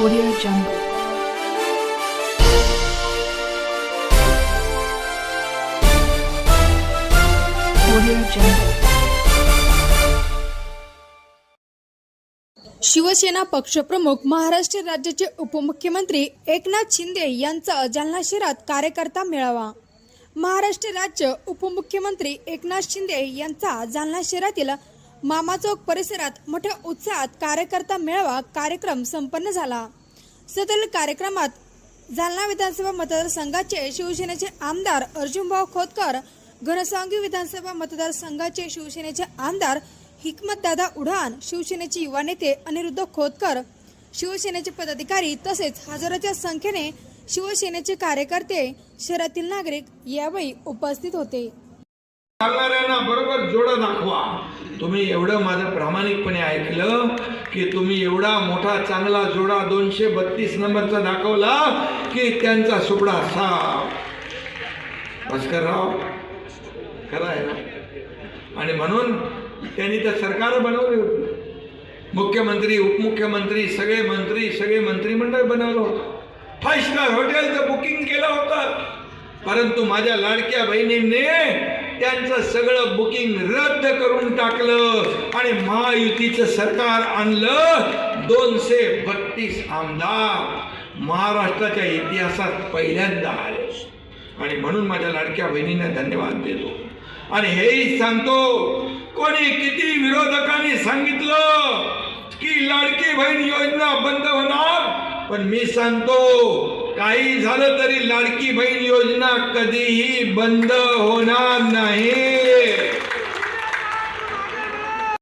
Audio Jungle. Shiv Sena पक्षप्रमुख महाराष्ट्र राज्याचे उपमुख्यमंत्री एकनाथ शिंदे यांचा जालना शहरात कार्यकर्ता मेळावा महाराष्ट्र राज्य उपमुख्यमंत्री एकनाथ शिंदे यांचा जालना शहरातील मामा चौक परिसरात मोठ्या उत्साहात कार्यकर्ता मेळावा कार्यक्रम संपन्न झाला. सदर कार्यक्रमात जालना विधानसभा मतदारसंघाचे शिवसेनेचे आमदार अर्जुनभाऊ खोतकर घनसावंगी विधानसभा मतदारसंघाचे शिवसेनेचे आमदार हिकमतदादा उढान शिवसेनेचे युवा नेते अनिरुद्ध खोतकर शिवसेनेचे पदाधिकारी तसेच हजारोच्या संख्येने शिवसेनेचे कार्यकर्ते शहरातील नागरिक यावेळी उपस्थित होते. बरोबर जोडा दाखवा. तुम्ही एवढं माझं प्रामाणिकपणे ऐकलं की तुम्ही एवढा मोठा चांगला जोडा दोनशे बत्तीस नंबरचा दाखवला की त्यांचा सुपडा साफ. भास्करराव खरं आहे ना? आणि म्हणून त्यांनी तर सरकार बनवली होती. मुख्यमंत्री उपमुख्यमंत्री सगळे मंत्री सगळे मंत्रिमंडळ बनवलं होतं. फाईव्ह स्टार हॉटेलचं बुकिंग केलं होतं. परंतु माझ्या लाडक्या बहिणींनी त्यांचं सगळं बुकिंग रद्द करून टाकलं आणि महायुतीचं सरकार आणलं. दोनशे बत्तीस आमदार महाराष्ट्राच्या इतिहासात पहिल्यांदा आले. आणि म्हणून माझ्या लाडक्या बहिणींना धन्यवाद देतो. आणि हेही सांगतो कोणी किती विरोधकांनी सांगितलं की लाडकी बहीण योजना बंद होणार? पण मी सांगतो काही झालं तरी लाडकी बहीण योजना कधीही बंद होणार नाही.